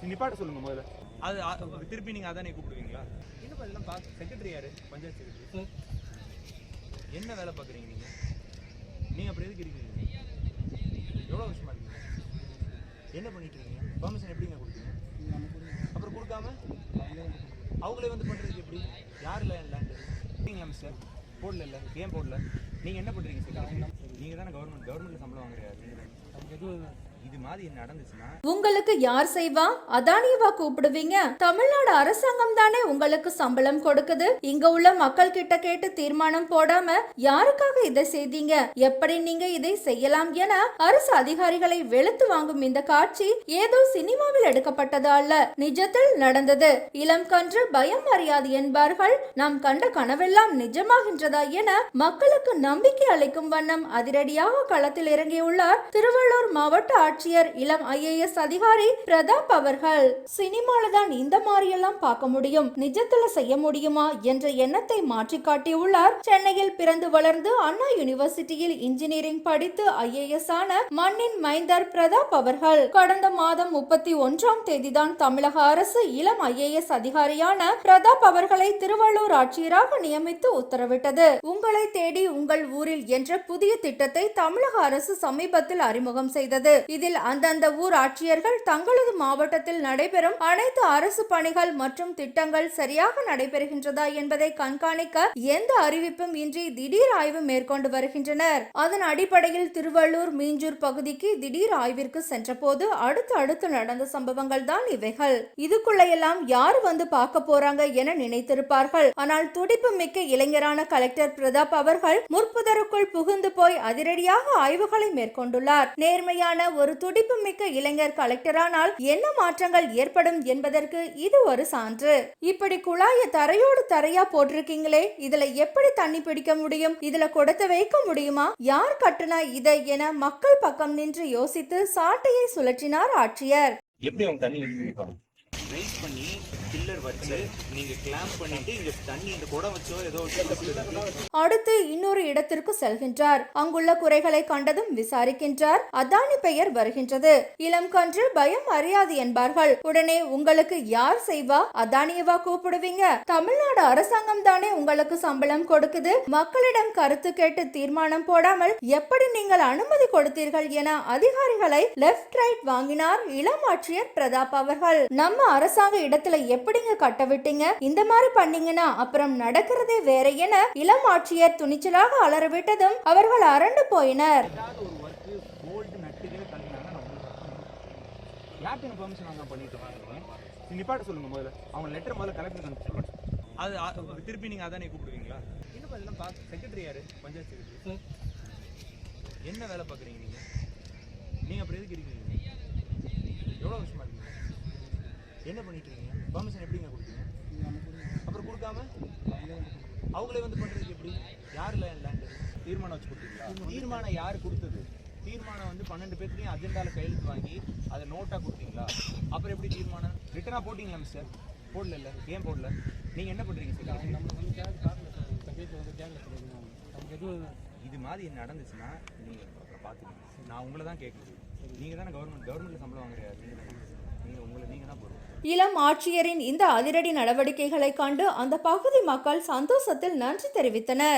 நீ நிப்பாட்ட சொல்லுங்க முதல்ல. அது திருப்பி நீங்க அதானே கூப்பிடுவீங்களா? என்ன இதெல்லாம் பார்த்து செக்ரட்டரி யாரு? பஞ்சாயத்து செக்ரட்டரி என்ன வேலை பார்க்குறீங்க நீங்க? நீங்க அப்புறம் எதுக்கு இருக்கீங்க? எவ்வளோ வருஷமா இருக்கீங்க? என்ன பண்ணிட்டு இருக்கீங்க? பெர்மிஷன் எப்படிங்க கொடுத்தீங்க அப்புறம் கொடுக்காம? அவங்களே வந்து பண்றதுக்கு எப்படி? யார் இல்லை லேண்ட் நீங்களா மிஸ்டர் போடல இல்லை. ஏன் போடல? நீங்க என்ன பண்றீங்க சார் நீங்க தானே கவர்மெண்ட் கவர்மெண்ட்ல சம்பளம் வாங்குறாரு நீங்க தானே. இது மாதிரி நடந்துச்சுன்னா உங்களுக்கு யார் செய்வா? அதானியவா கூப்பிடுவீங்க? தமிழ்நாடு அரசாங்கம் தானே உங்களுக்கு சம்பளம் கொடுக்குது. இங்க உள்ள மக்கள் கிட்ட கேட்டு தீர்மானம் போடாம யாருக்காக இதை செய்தீங்க? எப்படி நீங்க இதை செய்யலாம் என அரசு அதிகாரிகளை வெளுத்து வாங்கும் இந்த காட்சி ஏதோ சினிமாவில் எடுக்கப்பட்டதா அல்ல. நிஜத்தில் நடந்தது. இளம் கன்று பயம் அறியாது என்பார்கள். நாம் கண்ட கனவெல்லாம் நிஜமாகின்றதா என மக்களுக்கு நம்பிக்கை அளிக்கும் வண்ணம் அதிரடியாக களத்தில் இறங்கியுள்ளார் திருவள்ளூர் மாவட்ட ஆட்சியர் இளம் ஐஏஎஸ் அதிகாரி பிரதாப் அவர்கள். சினிமால தான் இந்த மாதிரியெல்லாம் பார்க்க முடியும். நிஜத்துல செய்ய முடியுமா என்ற எண்ணத்தை மாற்றி காட்டியுள்ளார். சென்னையில் பிறந்து வளர்ந்து அண்ணா யூனிவர்சிட்டியில் இன்ஜினியரிங் படித்து ஐஏஎஸ் ஆன மண்ணின் மைந்தர் பிரதாப் அவர்கள். கடந்த மாதம் முப்பத்தி ஒன்றாம் தேதிதான் தமிழக அரசு இளம் ஐஏஎஸ் அதிகாரியான பிரதாப் அவர்களை திருவள்ளூர் ஆட்சியராக நியமித்து உத்தரவிட்டது. உங்களை தேடி உங்கள் ஊரில் என்ற புதிய திட்டத்தை தமிழக அரசு சமீபத்தில் அறிமுகம் செய்தது. இதில் அந்தந்த ஊர் ஆட்சியர்கள் தங்களது மாவட்டத்தில் நடைபெறும் அனைத்து அரசு பணிகள் மற்றும் திட்டங்கள் சரியாக நடைபெறுகின்றதா என்பதை கண்காணிக்க எந்த அறிவிப்பும் இன்றி திடீர் ஆய்வு மேற்கொண்டு வருகின்றனர். அதன் அடிப்படையில் திருவள்ளூர் மீஞ்சூர் பகுதிக்கு திடீர் ஆய்விற்கு சென்றபோது அடுத்து அடுத்து நடந்த சம்பவங்கள் தான் இவைகள். இதுக்குள்ளையெல்லாம் யார் வந்து பார்க்க போறாங்க என நினைத்திருப்பார்கள். ஆனால் துடிப்பு மிக்க இளைஞரான கலெக்டர் பிரதாப் அவர்கள் முற்புதருக்குள் புகுந்து போய் அதிரடியாக ஆய்வுகளை மேற்கொண்டுள்ளார். நேர்மையான ஒரு துடிப்பு மிக்க இளைஞர் கலெக்டரானால் என்ன மாற்றங்கள் ஏற்படும் என்பதற்கு இது ஒரு சான்று. இப்படி குழாய தரையோடு தரையா போட்டிருக்கீங்களே இதுல எப்படி தண்ணி பிடிக்க முடியும் இதுல கொடுத்து வைக்க முடியுமா யார் கட்டுனா இதை என மக்கள் பக்கம் நின்று யோசித்து சாட்டையை சுழற்றினார் ஆட்சியர். எப்படி அவங்க தண்ணி ரைஸ் பண்ணி பில்லர் வச்சு நீங்க கிளாம்ப் பண்ணிட்டு இங்க தண்ணி இந்த குடம் வச்சோ ஏதோ அடுத்து இன்னொரு இடத்திற்கு செல்கின்றார். அங்குள்ள குறைகளை கண்டதும் விசாரிக்கின்றார். அதானி பெயர் வருகின்றது. இளம் கன்று பயம் அறியாது என்பார்கள். உடனே உங்களுக்கு யார் செய்வா? அதானியவா கூப்பிடுவீங்க? தமிழ்நாடு அரசாங்கம் தானே உங்களுக்கு சம்பளம் கொடுக்குது. மக்களிடம் கருத்து கேட்டு தீர்மானம் போடாமல் எப்படி நீங்கள் அனுமதி கொடுத்தீர்கள் என அதிகாரிகளை லெப்ட் ரைட் வாங்கினார். இளம் ஆட்சியர் பிரதாப் அவர்கள். நம்ம அரசாங்க இடத்துல எப்படிங்க கட்ட விட்டீங்க? இந்த மாதிரி பண்ணீங்கன்னா அப்புறம் நடக்கிறதே வேற என இளம் ஆட்சியர் துணிச்சலாக அலறவிட்டதும் அவர்கள் அரண்டு போயினர். யார்கிட்ட பெர்மிஷன் வாங்க பண்ணிட்டு இருக்கீங்க நீ நிப்பாட்ட சொல்லுங்க முதல்ல. அவங்க லெட்டர் முதல்ல கலெக்டர் அனுப்பிச்சு அது திருப்பி நீங்க அதானே கூப்பிடுவீங்களா? என்ன இதெல்லாம் பார்த்து செக்ரட்டரி யாரு? பஞ்சாயத்து செக்ரட்டரி என்ன வேலை பார்க்குறீங்க நீங்க? நீங்க அப்புறம் எதுக்கு இருக்கீங்க? எவ்வளோ வருஷமா இருக்கீங்க? என்ன பண்ணிட்டு இருக்கீங்க பெர்மிஷன் எப்படிங்க கொடுத்தீங்க? அப்புறம் கொடுக்காம? அவங்களே வந்து பண்றதுக்கு எப்படி? யார் லேண்ட் தீர்மானம் வச்சு கொடுத்தீங்களா? தீர்மானம் யார் கொடுத்தது? தீர்மானம் வந்து பன்னெண்டு பேர்த்தையும் அஜெண்டால கையெழுத்து வாங்கி அதை நோட்டா கொடுத்தீங்களா? அப்புறம் எப்படி தீர்மானம்? ரிட்டனா போட்டீங்களா மிஸ்டர் போடல இல்ல. ஏன் போடல? நீங்க என்ன பண்றீங்க சார். இது மாதிரி நடந்துச்சுன்னா நீங்க அப்புறம் பாத்துக்கோங்க நான் உங்களை தான் கேட்குறது நீங்க தானே கவர்மெண்ட் கவர்மெண்ட்ல சம்பளம் வாங்குறாரு நீங்க தானே. நீங்க உங்களை இளம் ஆட்சியரின் இந்த அதிரடி நடவடிக்கைகளை கண்டு அந்த பகுதி மக்கள் சந்தோஷத்தில் நன்றி தெரிவித்தனர்.